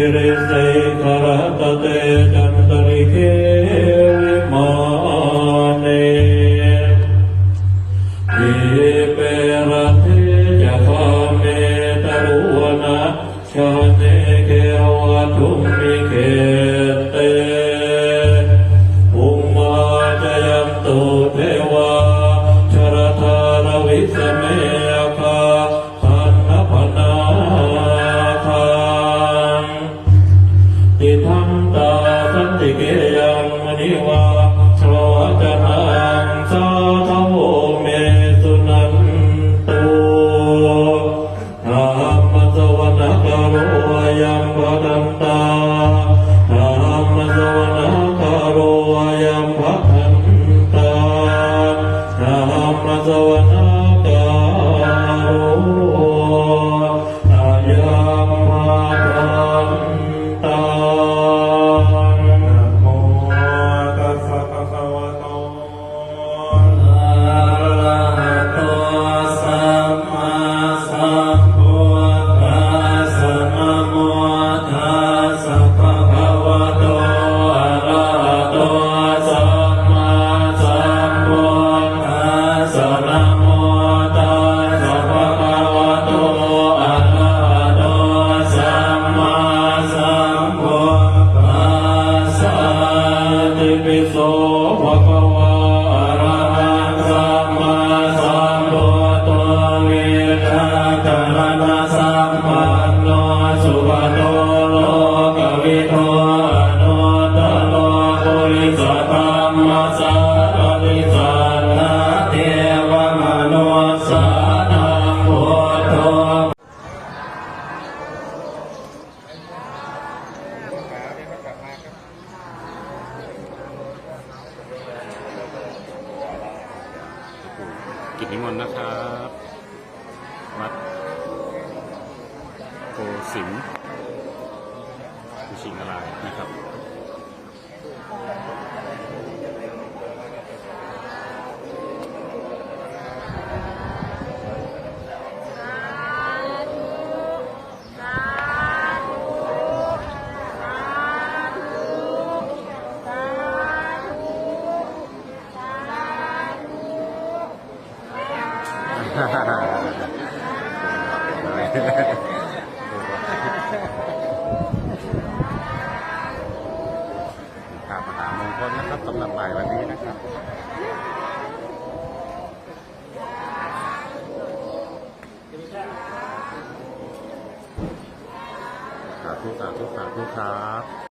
กิริสัยขารัตเตจันตริเกวิมาเนวิเปรติยะคาเมตรุวนาชาเนเกวะทุมิเกเต นันตาธรรมสวนาคโรยามพันตาธรรมสวนา กิจนิมนต์นะครับ วัดโกสิมชิงอะไร ภาพมหามงคลนะครับสำหรับบ่ายวันนี้นะครับสาธุสาธุสาธุครับ